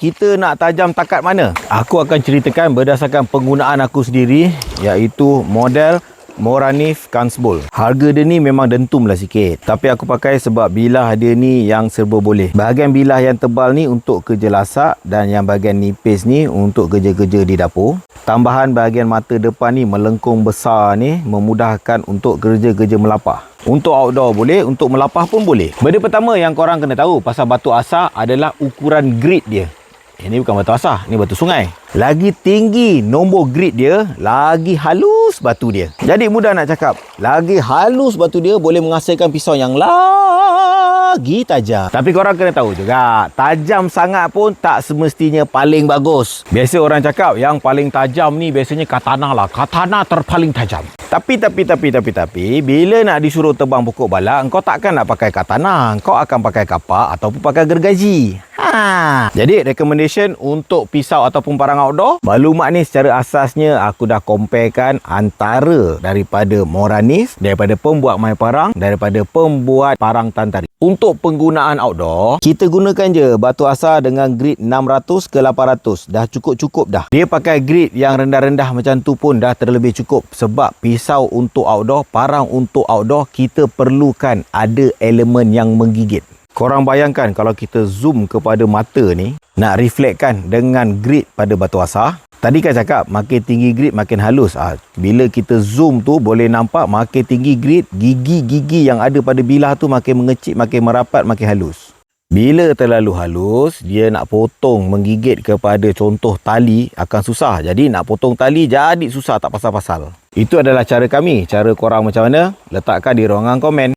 kita nak tajam takat mana? Aku akan ceritakan berdasarkan penggunaan aku sendiri iaitu model Moranif Kansbol. Harga dia ni memang dentum lah sikit. Tapi aku pakai sebab bilah dia ni yang serba boleh. Bahagian bilah yang tebal ni untuk kerja lasak dan yang bahagian nipis ni untuk kerja-kerja di dapur. Tambahan bahagian mata depan ni melengkung besar ni memudahkan untuk kerja-kerja melapah. Untuk outdoor boleh, untuk melapah pun boleh. Benda pertama yang korang kena tahu pasal batu asar adalah ukuran grit dia. Ini bukan batu asar, ini batu sungai. Lagi tinggi nombor grit dia, lagi halus batu dia. Jadi mudah nak cakap, lagi halus batu dia boleh menghasilkan pisau yang lagi tajam. Tapi korang kena tahu juga, tajam sangat pun tak semestinya paling bagus. Biasa orang cakap yang paling tajam ni biasanya katana lah. Katana terpaling tajam. Tapi, tapi, tapi, tapi, tapi, bila nak disuruh tebang pokok balak, engkau takkan nak pakai katana. Engkau akan pakai kapak ataupun pakai gergaji. Ha. Jadi, recommendation untuk pisau ataupun parang outdoor, maklumat ni secara asasnya aku dah comparekan antara daripada Moranis, daripada pembuat mai parang, daripada pembuat parang tantari. Untuk penggunaan outdoor, kita gunakan je batu asar dengan grit 600 ke 800. Dah cukup-cukup dah. Dia pakai grit yang rendah-rendah macam tu pun dah terlebih cukup. Sebab pisau untuk outdoor, parang untuk outdoor, kita perlukan ada elemen yang menggigit. Korang bayangkan kalau kita zoom kepada mata ni, nak reflectkan dengan grit pada batu asar. Tadi kan cakap makin tinggi grit makin halus. Ah, bila kita zoom tu boleh nampak makin tinggi grit, gigi-gigi yang ada pada bilah tu makin mengecil, makin merapat, makin halus. Bila terlalu halus, dia nak potong menggigit kepada contoh tali akan susah. Jadi nak potong tali jadi susah tak pasal-pasal. Itu adalah cara kami. Cara korang macam mana? Letakkan di ruangan komen.